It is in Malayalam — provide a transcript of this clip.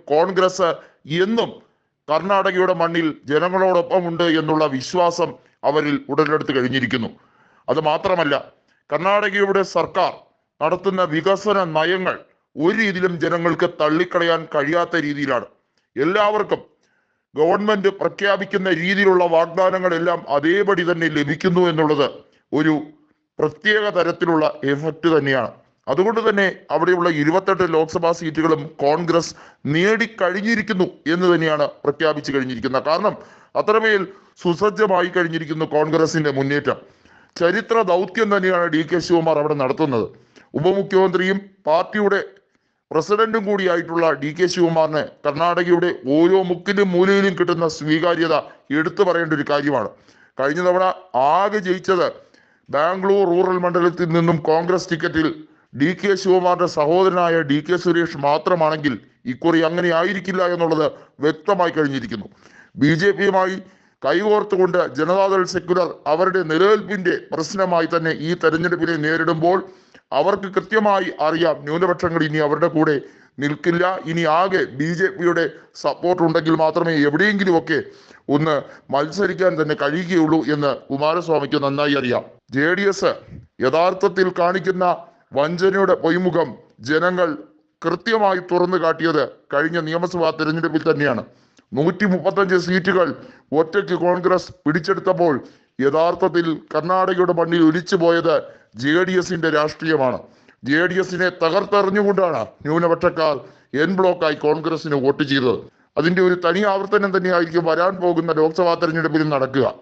കോൺഗ്രസ് എന്നും കർണാടകയുടെ മണ്ണിൽ ജനങ്ങളോടൊപ്പം ഉണ്ട് എന്നുള്ള വിശ്വാസം അവരിൽ ഉടലെടുത്ത് കഴിഞ്ഞിരിക്കുന്നു. അത് മാത്രമല്ല കർണാടകയുടെ സർക്കാർ നടത്തുന്ന വികസന നയങ്ങൾ ഒരു രീതിയിലും ജനങ്ങൾക്ക് തള്ളിക്കളയാൻ കഴിയാത്ത രീതിയിലാണ്. എല്ലാവർക്കും ഗവൺമെന്റ് പ്രഖ്യാപിക്കുന്ന രീതിയിലുള്ള വാഗ്ദാനങ്ങളെല്ലാം അതേപടി തന്നെ ലഭിക്കുന്നു എന്നുള്ളത് ഒരു പ്രത്യേക തരത്തിലുള്ള എഫക്റ്റ് തന്നെയാണ്. അതുകൊണ്ട് തന്നെ അവിടെയുള്ള ഇരുപത്തെട്ട് ലോക്സഭാ സീറ്റുകളും കോൺഗ്രസ് നേടിക്കഴിഞ്ഞിരിക്കുന്നു എന്ന് തന്നെയാണ് പ്രഖ്യാപിച്ചു കഴിഞ്ഞിരിക്കുന്നത് കാരണം. അത്രമേൽ സുസജ്ജമായി കഴിഞ്ഞിരിക്കുന്നു കോൺഗ്രസിന്റെ മുന്നേറ്റം. ചരിത്ര ദൗത്യം തന്നെയാണ് ഡി കെ ശിവകുമാർ അവിടെ നടത്തുന്നത്. ഉപമുഖ്യമന്ത്രിയും പാർട്ടിയുടെ പ്രസിഡന്റും കൂടിയായിട്ടുള്ള ഡി കെ ശിവകുമാറിന് കർണാടകയുടെ ഓരോ മുക്കിലും മൂലയിലും കിട്ടുന്ന സ്വീകാര്യത എടുത്തു പറയേണ്ട ഒരു കാര്യമാണ്. കഴിഞ്ഞ തവണ ആകെ ജയിച്ചത് ബാംഗ്ലൂർ റൂറൽ മണ്ഡലത്തിൽ നിന്നും കോൺഗ്രസ് ടിക്കറ്റിൽ ഡി കെ ശിവകുമാറിന്റെ സഹോദരനായ ഡി കെ സുരേഷ് മാത്രമാണെങ്കിൽ ഇക്കുറി അങ്ങനെ ആയിരിക്കില്ല എന്നുള്ളത് വ്യക്തമായി കഴിഞ്ഞിരിക്കുന്നു. ബി ജെ പിയുമായി കൈകോർത്തുകൊണ്ട് ജനതാദൾ സെക്യുലർ അവരുടെ നിലനിൽപ്പിന്റെ പ്രശ്നമായി തന്നെ ഈ തെരഞ്ഞെടുപ്പിനെ നേരിടുമ്പോൾ അവർക്ക് കൃത്യമായി അറിയാം ന്യൂനപക്ഷങ്ങൾ ഇനി അവരുടെ കൂടെ നിൽക്കില്ല. ഇനി ആകെ ബി ജെ പിയുടെ സപ്പോർട്ട് ഉണ്ടെങ്കിൽ മാത്രമേ എവിടെയെങ്കിലുമൊക്കെ ഒന്ന് മത്സരിക്കാൻ തന്നെ കഴിയുകയുള്ളൂ എന്ന് കുമാരസ്വാമിക്ക് നന്നായി അറിയാം. ജെ ഡി എസ് യഥാർത്ഥത്തിൽ കാണിക്കുന്ന വഞ്ചനയുടെ പൊയ്മുഖം ജനങ്ങൾ കൃത്യമായി തുറന്നു കാട്ടിയത് കഴിഞ്ഞ നിയമസഭാ തെരഞ്ഞെടുപ്പിൽ തന്നെയാണ്. നൂറ്റി മുപ്പത്തഞ്ച് സീറ്റുകൾ ഒറ്റയ്ക്ക് കോൺഗ്രസ് പിടിച്ചെടുത്തപ്പോൾ യഥാർത്ഥത്തിൽ കർണാടകയുടെ മണ്ണിൽ ഒലിച്ചു പോയത് ജെ ഡി എസിന്റെ രാഷ്ട്രീയമാണ്. ജെ ഡി എസിനെ തകർത്തെറിഞ്ഞുകൊണ്ടാണ് ന്യൂനപക്ഷക്കാർ എൻ ബ്ലോക്കായി കോൺഗ്രസിന് വോട്ട് ചെയ്തത്. അതിന്റെ ഒരു തനി ആവർത്തനം തന്നെയായിരിക്കും വരാൻ പോകുന്ന ലോക്സഭാ തെരഞ്ഞെടുപ്പിൽ നടക്കുക.